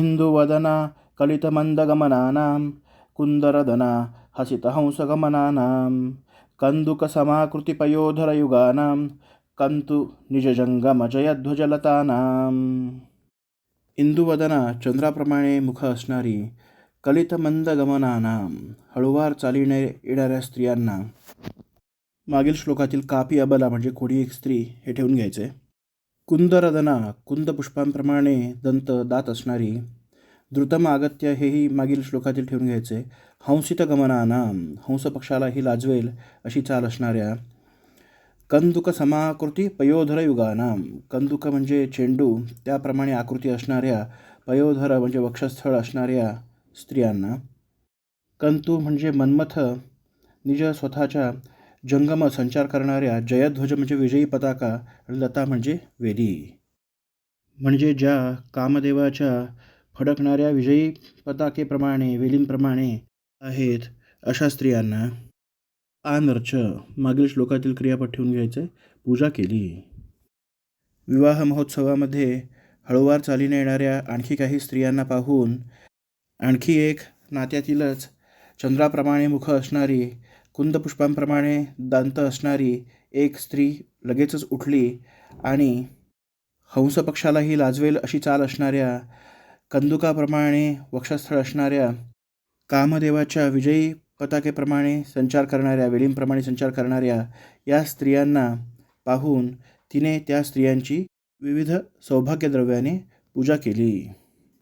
इन्दुवदना कलितमन्दगमनानां कुन्दरदना हसितहंसगमनानां कन्दुकसमाकृतिपयोधरयुगानां कन्तु निजजङ्गमजयध्वजलतानाम् इंदुवदना चंद्राप्रमाणे मुख असणारी कलितमंदगमनानां हळुवार चालीने येणाऱ्या स्त्रियांना मागील श्लोकातील कापी अबला म्हणजे कोणी एक स्त्री हे ठेवून घ्यायचे. कुंदरदना कुंद पुष्पांप्रमाणे दंत दात असणारी द्रुतम आगत्य हेही मागील श्लोकातील ठेवून घ्यायचे हंसित गमनाना हंस पक्षालाही लाजवेल अशी चाल असणाऱ्या कंदुक समाकृती पयोधर युगानाम कंदुक म्हणजे चेंडू त्याप्रमाणे आकृती असणाऱ्या पयोधर म्हणजे वक्षस्थळ असणाऱ्या स्त्रियांना कंतू म्हणजे मन्मथ निज स्वतःच्या जंगम संचार करणाऱ्या जयध्वज म्हणजे विजयी पताका आणि लता म्हणजे वेली म्हणजे ज्या कामदेवाच्या फडकणाऱ्या विजयी पताकेप्रमाणे वेलींप्रमाणे आहेत अशा स्त्रियांना आनर्च मागील श्लोकातील क्रियापद ठेवून घ्यायचे पूजा केली. विवाह महोत्सवामध्ये हळूवार चालीने येणाऱ्या आणखी काही स्त्रियांना पाहून आणखी एक नात्यातीलच चंद्राप्रमाणे मुख असणारी कुंदपुष्पांप्रमाणे दांत असणारी एक स्त्री लगेचच उठली आणि हंसपक्षालाही लाजवेल अशी चाल असणाऱ्या कंदुकाप्रमाणे वक्षस्थळ असणाऱ्या कामदेवाच्या विजयी पताकेप्रमाणे संचार करणाऱ्या वेळींप्रमाणे संचार करणाऱ्या या स्त्रियांना पाहून तिने त्या स्त्रियांची विविध सौभाग्यद्रव्याने पूजा केली.